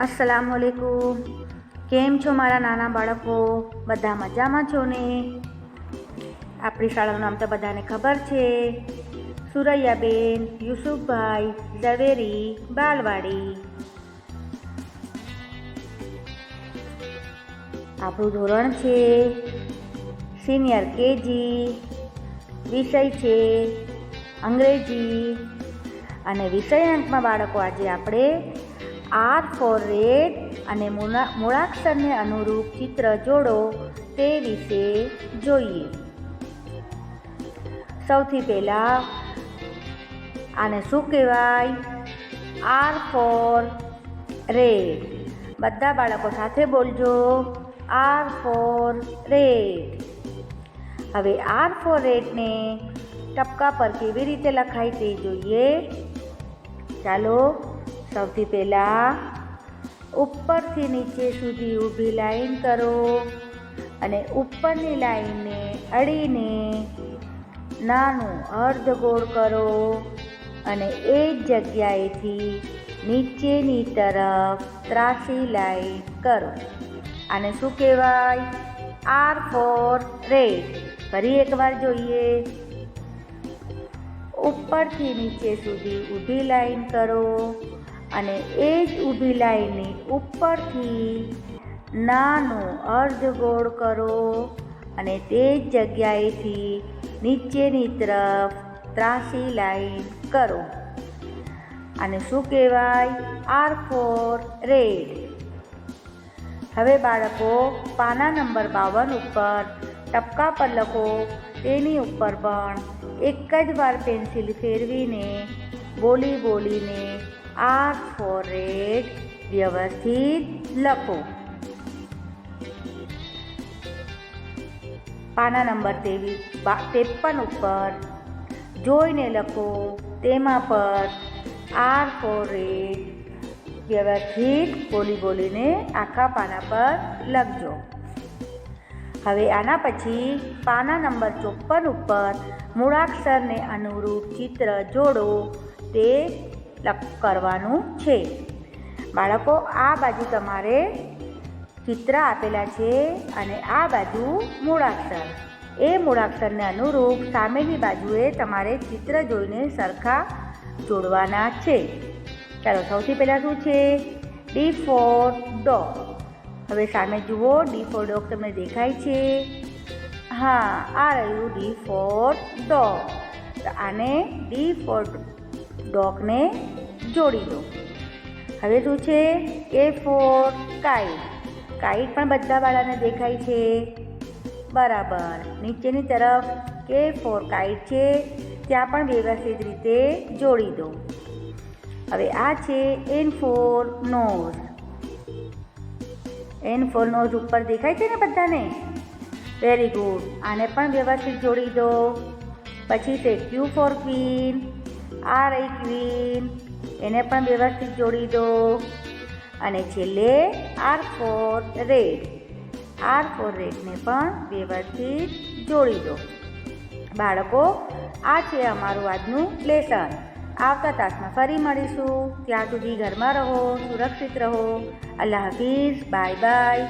અસલામ વાલેકુમ કેમ છો મારા નાના બાળકો? બધા મજામાં છો ને? આપણી શાળાનું નામ તો બધાને ખબર છે. સુરૈયાબેન, યુસુફભાઈ, ઝવેરી, બાલવાડી. આપણું ધોરણ છે સિનિયર કેજી, વિષય છે અંગ્રેજી. અને વિષય અંકમાં બાળકો આજે આપણે આર ફોર રેડ અને મૂળા- મૂળાક્ષરને અનુરૂપ ચિત્ર જોડો તે વિશે જોઈએ. સૌથી પહેલાં આને શું કહેવાય? R for red. બધા બાળકો સાથે બોલજો. R for red. હવે આર ફોર રેડને ટપકા પર કેવી રીતે લખાય તે જોઈએ. ચાલો સૌથી પહેલાં ઉપરથી નીચે સુધી ઊભી લાઈન કરો અને ઉપરની લાઈનને અડીને નાનું અર્ધગોળ કરો અને એ જ જગ્યાએથી નીચેની તરફ ત્રાસી લાઈન કરો. આને શું કહેવાય? આર ફોર રેડ ફરી એકવાર જોઈએ. ઉપરથી નીચે સુધી ઊભી લાઈન કરો. અને એ જ ઊભી લાઈનની ઉપરથી નાનો અર્ધગોળ કરો અને તે જ જગ્યાએથી નીચેની તરફ ત્રાસી લાઈન કરો. અને શું કહેવાય? R for red. હવે બાળકો, પાના નંબર બાવન ઉપર ટપકા પર લખો. તેની ઉપર પણ એક જ વાર પેન્સિલ ફેરવીને બોલી બોલીને આર ફોર રેડ વ્યવસ્થિત લખો. પાના નંબર તેવી ત્રેપન ઉપર જોઈને લખો. તેમાં પર આર ફોર રેડ વ્યવસ્થિત બોલી બોલીને આખા પાના પર લખજો. હવે આના પછી પાના નંબર ચોપન ઉપર મૂળાક્ષરને અનુરૂપ ચિત્ર જોડો. તે કરવાનું છે. બાળકો, આ બાજુ તમારે ચિત્ર આપેલા છે અને આ બાજુ મૂળાક્ષર. એ મૂળાક્ષરને અનુરૂપ સામેની બાજુએ તમારે ચિત્ર જોઈને સરખા જોડવાના છે. ચાલો, સૌથી પહેલાં શું છે? ડી ફોર ડોગ હવે સામે જુઓ, ડી ફોર ડોગ તમને દેખાય છે. હા, આ રહ્યું ડી ફોર ડોગ તો આને ડી ફોર ડોગને જોડી દો. હવે શું છે? એ ફોર કાઈટ કાઈટ પણ બધા બાળાને દેખાય છે. બરાબર. નીચેની તરફ કે ફોર કાઈટ છે. ત્યાં પણ વ્યવસ્થિત રીતે જોડી દો. હવે આ છે N for nose. N for nose ઉપર દેખાય છે ને બધાને? Very good. આને પણ વ્યવસ્થિત જોડી દો. પછી છે ક્યુ ફોર ક્વીન. આ રહી ક્વીન. એને પણ વ્યવસ્થિત જોડી દો. અને છેલ્લે R for red R for રેડને પણ વ્યવસ્થિત જોડી દો. બાળકો, આ છે અમારું આજનું લેસન. આવતા તાસમાં ફરી મળીશું. ત્યાં સુધી ઘરમાં રહો, સુરક્ષિત રહો. અલ્લાહ હાફિઝ. Bye bye.